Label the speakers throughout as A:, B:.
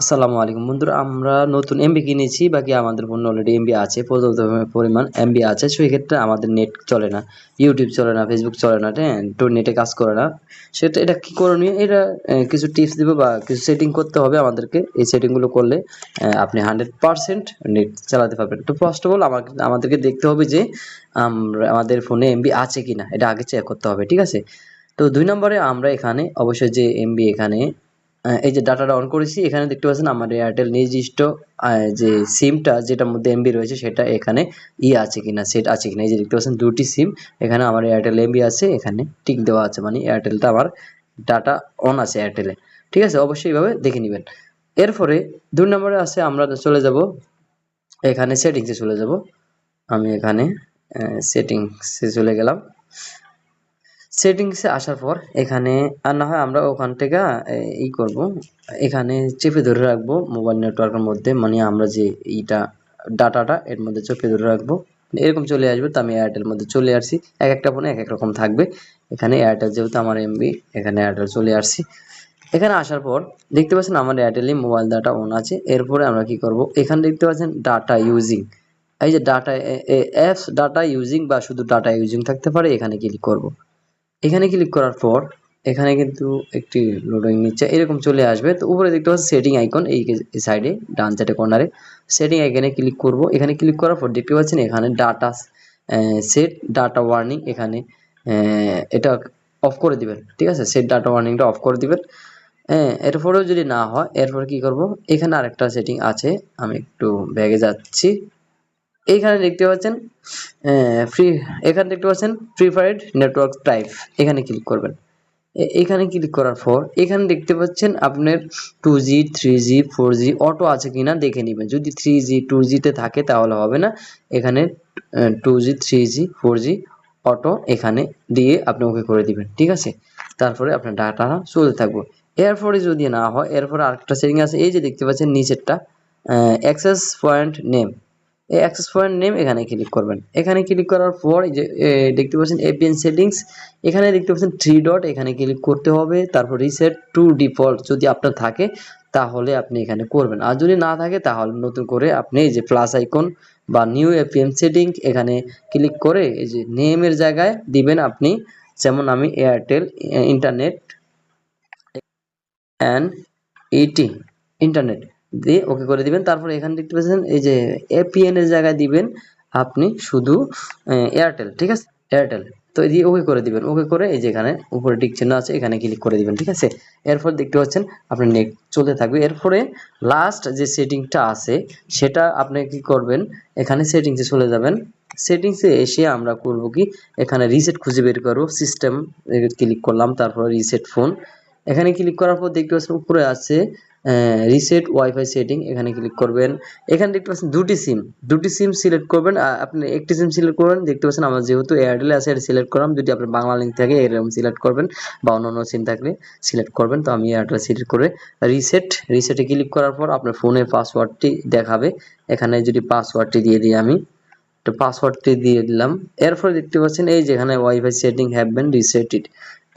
A: আসসালামু আলাইকুম। বন্ধুরা, আমরা নতুন এমবি কিনেছি, বাকি আমাদের ফোন অলরেডি এমবি আছে, পর্যাপ্ত পরিমাণ এমবি আছে সেই ক্ষেত্রে আমাদের নেট চলে না ইউটিউব চলে না ফেসবুক চলে না হ্যাঁ তো নেটে কাজ করে না। সেটা এটা কী করণীয়? এটা কিছু টিপস দিব বা কিছু সেটিং করতে হবে আমাদেরকে, এই সেটিংগুলো করলে আপনি হান্ড্রেড পারসেন্ট নেট চালাতে পারবেন। তো ফার্স্ট অফ অল আমাকে আমাদেরকে দেখতে হবে যে, আমরা, আমাদের ফোনে এমবি আছে কি না এটা আগে চেক করতে হবে, ঠিক আছে? তো দুই নম্বরে আমরা এখানে, অবশ্যই যে এমবি এখানে এই যে ডাটাটা অন করেছি, এখানে দেখতে পাচ্ছেন আমার এয়ারটেল নির্দিষ্ট যে সিমটা যেটার মধ্যে এমবি রয়েছে, সেটা এখানে ই আছে কিনা সেট আছে কিনা, এই যে দেখতে পাচ্ছেন দুটি সিম এখানে আমার এয়ারটেল এমবি আছে, এখানে টিক দেওয়া আছে মানে এয়ারটেলটা আমার ডাটা অন আছে এয়ারটেলে ঠিক আছে? অবশ্যই এইভাবে দেখে নেবেন। এরপরে দুই নম্বরে আছে, আমরা চলে যাব, এখানে সেটিংসে চলে যাব। আমি এখানে সেটিংসে চলে গেলাম। সেটিংসে আসার পর এখানে আর না হয় আমরা ওখান থেকে এ, ই করব। এখানে চেপে ধরে রাখব মোবাইল নেটওয়ার্কের মধ্যে মানে আমরা যে ইটা ডাটাটা এর মধ্যে চেপে ধরে রাখব। এরকম চলে আসবে তো আমি এয়ারটেল মধ্যে চলে আসছি। এক একটা ফোনে এক এক রকম থাকবে। এখানে এয়ারটেল যেহেতু আমার এমবি এখানে এয়ারটেল চলে আসছি। এখানে আসার পর দেখতে পাচ্ছেন আমার এয়ারটেলে মোবাইল ডাটা অন আছে। এরপরে আমরা কি করব? এখানে দেখতে পাচ্ছেন ডাটা ইউজিং এই যে ডাটা অ্যাপস ডাটা ইউজিং বা শুধু ডাটা ইউজিং থাকতে পারে এখানে ক্লিক করব। এখানে ক্লিক করার পর, এখানে কিন্তু একটি লোডিং নিচ্ছে, এরকম চলে আসবে। তো উপরে দেখতে পাচ্ছি সেটিং আইকন এই সাইডে ডান সাইডে কর্নারে সেটিং আইকনে ক্লিক করব। এখানে ক্লিক করার পর দেখতে পাচ্ছেন এখানে ডাটা সেট ডাটা ওয়ার্নিং এখানে এটা অফ করে দিবেন। ঠিক আছে? সেট ডাটা ওয়ার্নিংটা অফ করে দিবেন। হ্যাঁ এরপরেও যদি না হয়, এরপর কি করব? এখানে আরেকটা সেটিং আছে, আমি একটু ব্যাগে যাচ্ছি। এইখানে দেখতে পাচ্ছেন ফ্রি এখানে দেখতে পাচ্ছেন প্রিফারেড নেটওয়ার্ক টাইপ এখানে ক্লিক করবেন। এখানে ক্লিক করার পর, এখানে দেখতে পাচ্ছেন আপনার two G three G four G auto আছে কিনা দেখে নেবেন। যদি থ্রি জি টু জিতে থাকে তাহলে হবে না। এখানে two G three G four G auto এখানে দিয়ে আপনি ওকে করে দিবেন, ঠিক আছে? তারপরে আপনার ডাটা চলতে থাকবে। এরপরে যদি না হয়, এরপরে আরেকটা সেটিং আছে, এই যে দেখতে পাচ্ছেন নিচেরটা অ্যাক্সেস পয়েন্ট নেম এই অ্যাক্সেস পয়েন্ট নেম এখানে ক্লিক করবেন। এখানে ক্লিক করার পর যে দেখতে পাচ্ছেন এপিএন সেটিংস এখানে দেখতে পাচ্ছেন থ্রি ডট এখানে ক্লিক করতে হবে, তারপর রিসেট টু ডিফল্ট যদি আপনার থাকে, তাহলে আপনি এখানে করবেন। আর যদি না থাকে, তাহলে নতুন করে আপনি এই যে প্লাস আইকন বা নিউ এপিএম সেটিং এখানে ক্লিক করে এই যে নেমের জায়গায় দিবেন আপনি। যেমন আমি Airtel internet and ET internet দিয়ে ওকে করে দিবেন। তারপর এখানে দেখতে পাচ্ছেন, এই যে এপিএন এর জায়গায় দিবেন আপনি শুধু এয়ারটেল ঠিক আছে? এয়ারটেল তো এই দিয়ে ওকে করে দিবেন। ওকে করে এই যে এখানে উপরে টিক চিহ্ন আছে, এখানে ক্লিক করে দিবেন, ঠিক আছে? এরপর দেখতে পাচ্ছেন আপনার নেট চলতে থাকবে। এরপরে লাস্ট যে সেটিংটা আছে, সেটা আপনি কি করবেন? এখানে সেটিংসে চলে যাবেন। সেটিংসে এসে আমরা করব কি? এখানে রিসেট খুঁজে বের করব। সিস্টেম ক্লিক করলাম, তারপর রিসেট ফোন এখানে ক্লিক করার পর দেখতে পাচ্ছেন, উপরে আছে রিসেট ওয়াইফাই সেটিং এখানে ক্লিক করবেন। এখানে দেখতে পাচ্ছেন দুটি সিম দুটি সিম সিলেক্ট করবেন। আপনি একটি সিম সিলেক্ট করবেন, দেখতে পাচ্ছেন আমার যেহেতু এয়ারটেলে আছে, এটা সিলেক্ট করলাম। যদি আপনার বাংলা লিঙ্ক থাকে, এরকম সিলেক্ট করবেন বা অন্য অন্য সিম থাকলে সিলেক্ট করবেন। তো আমি এয়ারটেল সিলেক্ট করে রিসেট রিসেটে ক্লিক করার পর আপনার ফোনের পাসওয়ার্ডটি দেখাবে। এখানে যদি পাসওয়ার্ডটি দিয়ে দিই আমি তো পাসওয়ার্ডটি দিয়ে দিলাম। এরপর দেখতে পাচ্ছেন, এই যেখানে WiFi setting have been reseted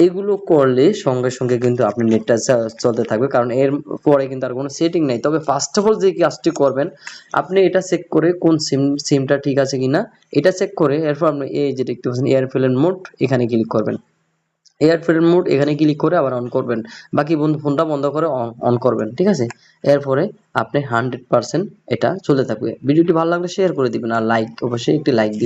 A: এগুলো করলে সঙ্গে সঙ্গে কিন্তু আপনি নেটটা চলতে থাকবে, কারণ এর পরে কিন্তু আর কোনো সেটিং নেই। তবে ফার্স্ট অফ অল যে কাজটি করবেন, আপনি এটা চেক করে কোন সিম সিমটা ঠিক আছে কিনা, এটা চেক করে এরপর আপনি এই যে দেখতে পাচ্ছেন এয়ারপ্লেন মোড এখানে ক্লিক করবেন। এয়ারপ্লেন মোড এখানে ক্লিক করে আবার অন করবেন। বাকি বন্ধু ফোনটা বন্ধ করে অন করবেন, ঠিক আছে? এরপরে আপনি হান্ড্রেড পার্সেন্ট এটা চলে থাকবে। ভিডিওটি ভালো লাগলে শেয়ার করে দিবেন আর লাইক অবশ্যই একটি লাইক দিবেন।